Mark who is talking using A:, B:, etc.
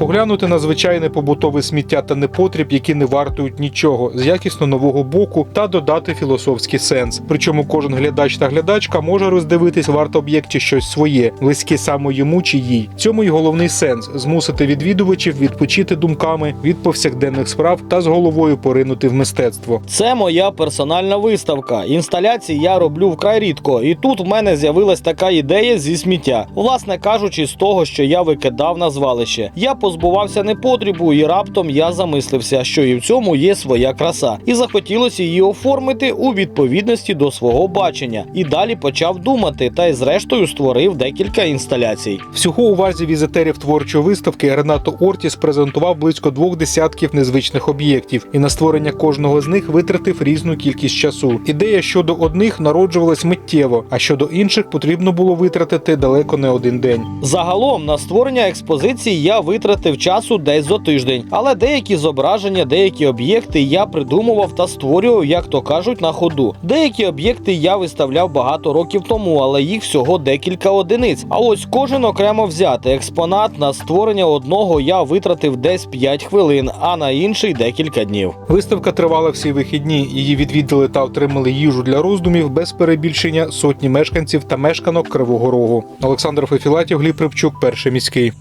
A: поглянути на звичайне побутове сміття та непотріб, які не вартують нічого, з якісно нового боку та додати філософський сенс. Причому кожен глядач та глядачка може роздивитись в арт-об'єкті щось своє, близьке саме йому чи їй. Цьому й головний сенс змусити відвідувачів відпочити думками від повсякденних справ та з головою поринути в мистецтво.
B: Це моя персональна виставка. Інсталяції я роблю вкрай рідко, і тут в мене з'явилась така ідея зі сміття. Власне кажучи, з того, що я викидав на звалище. Я позбувався непотрібу, і раптом я замислився, що і в цьому є своя краса, і захотілося її оформити у відповідності до свого бачення. І далі почав думати, та й зрештою створив декілька інсталяцій.
A: Всього увазі візитерів творчої виставки Ренато Ортіс презентував близько двох десятків незвичних об'єктів, і на створення кожного з них витратив різну кількість часу. Ідея щодо одних народжувалась миттєво, а щодо інших потрібно було витратити далеко не один день.
B: Загалом на створення експозиції я витратив часу десь за тиждень, але деякі зображення, деякі об'єкти я придумував та створював, як то кажуть, на ходу. Деякі об'єкти я виставляв багато років тому, але їх всього декілька одиниць. А ось кожен окремо взяти експонат на створення одного я витратив десь 5 хвилин, а на інший декілька днів.
A: Виставка тривала всі вихідні. Її відвідали та отримали їжу для роздумів без перебільшення сотні мешканців та мешканок Кривого Рогу. Олександр Фефілатів, Гліб Рибчук, перший міський.